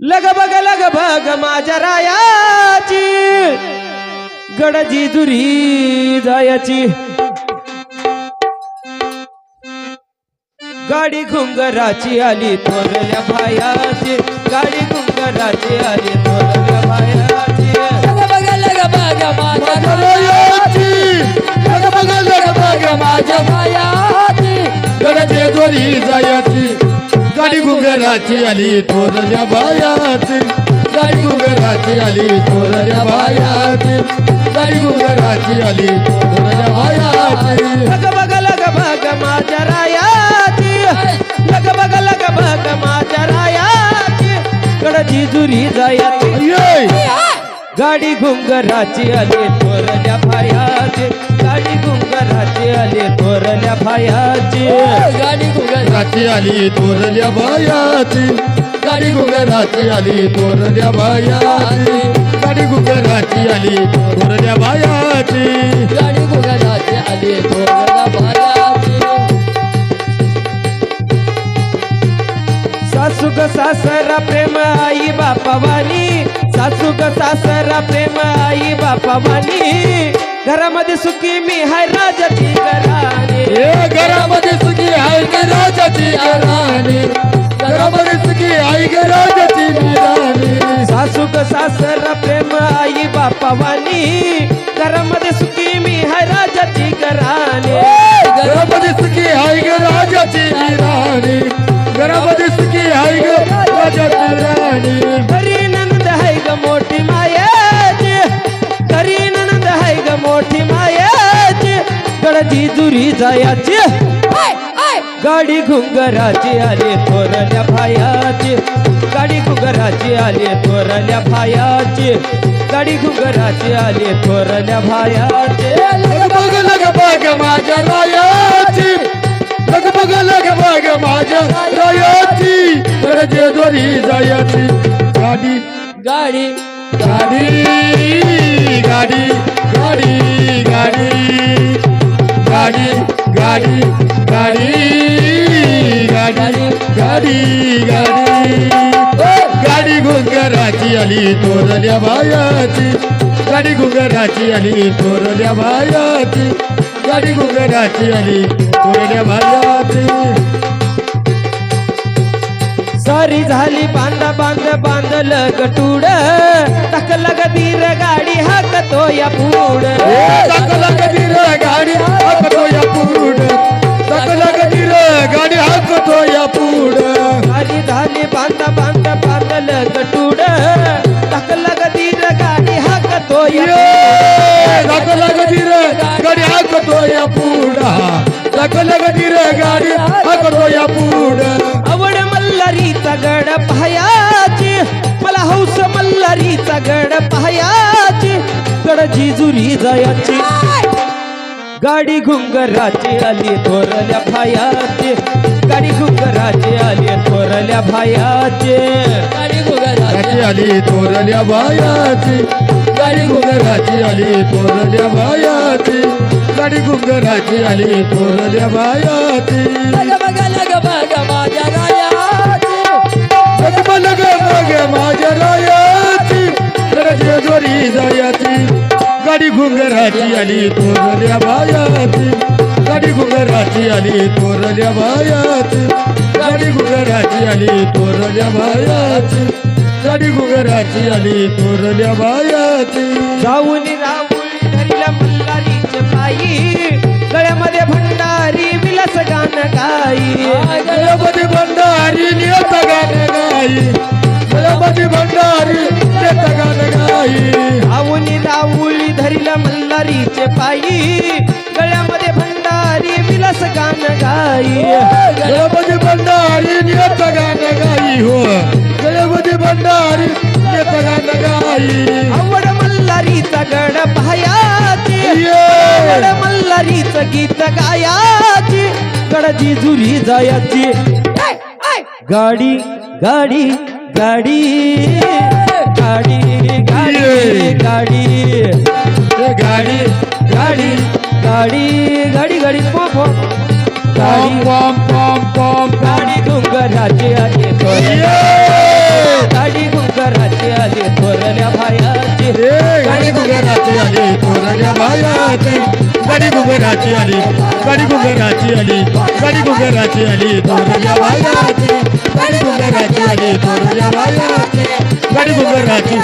लग बग लग बग माझ्या रायाची. गडजी जुरी जायाची. गाडी घुंगराची आली थोरल्या भायाची. गाडी घुंगराची आली थोरल्या भायाची. लग बघ लग बघ माझ्या रायाची. लग बघ लग बघ माझ्या पायाची गडचे दोरी जायाची घराची आली थोरल्या बायात गाई घराची आली थोरल्या बायात गाई घराची आली थोरल्या बायात बघ लग बघ माझ्या रायाची. लग बघ लग माझ्या रायाची. कडची जुरी जायात गाडी घुंगराची आली थोरल्या बायाची. गाडी घुंगराची आली थोरल्या भायाची गाडी गुगल राची आली थोरल्या बायाची. गाडी घुंगराची आली थोरल्या बायाची. गाडी घुंगराची आली थोरल्या बायाची. गाडी गुगलाची आली थोडा भायाची सासू ग सासरा प्रेम आई बापावानी. सासू ग सासरा प्रेम आई बापावानी. घरामध्ये सुखी मी हाय राजाची घराणी. घरामध्ये सुखी हाय राजाची घराणी? घरामध्ये सुखी हाय राजाची घराणी सासू क सास गडजी जुरी जायाची गाडी घुंगराची आली थोरल्या भायाची. गाडी घुंगराची आली थोरल्या भायाची. गाडी घुंगराची आली थोरल्या भायाची. लग बघ लग बघ माझ्या रायाची. लग बघ लग बघ माझ्या रायाची. गरजे दोरी जायाची. गाडी गाडी गाडी. गाडी गाडी गाडी. गाडी गाडी गाडी गाडी. गाडी गाडी घुंगराची आली थोरल्या बायाची. गाडी घुंगराची आली थोरल्या बायाची. गाडी घुंगराची आली बायाची. सारी झाली बांध बांध बांधल गटूड टाकलं गदीर गाडी हाकतो या पुढ. गटूड टाकलं गदीर गाडी हाकतो या! पुढ. टाकला कधी रे गाडी हाकतो या पुढ टाकला कधी रे गाडी हाकतो या पुढ आवड मल्हारीचा गड पायाची मला हौस मल्हारीचा गड पायाची गड जिजुरी जायाची गाडी घुंगराची आली थोरल्या भायाची गाडी घुंगराची आली थोरल्या भायाची घुगराची आली तोरल्या बायाची. गाडी घुगराची आली तोरल्या बायाची. गाडी घुगराची आली तोरल्या बायाची. गाडी घुंगराची आली तोरल्या बायाची. गाडी घुंगराची आली तोरल्या बायाची. गाडी घुंगराची आली तोरल्या बायाची. गाडी घुंगराची आली थोरल्या बायाची. जाऊन मल्हारीचे पायी. गळ्यामध्ये भंडारी विलास गाण गाई. गणपती भंडारी नियत गाण गाई. गणपती भंडारी नियत गाण गाई. धरिला मल्हारीचे पायी. गळ्यामध्ये भंडारी विलास गाण गाई. गणपती भंडारी नियत गाण गाई. हो. गणपती भंडारी आवड मल्हारीचा गड पायाची. आवड मल्हारीचं गीत गायाची. गडजी जुरी जायाची. आय आय गाडी गाडी गाडी. गाडी गाडी गाडी. गाडी गाडी. गाडी गाडी गाडी. पो गाडी पॉम पॉम पॉम गाडी डोंगराची आहे. आली थोरल्या भायाची गाडी घुगराची आली थोरल्या भायाची गाडी घुगराची आली गाडी घुगराची आली गाडी घुगराची आली थोरल्या भायाची गाडी घुगराची आली थोरल्या भायाची गाडी घुगराची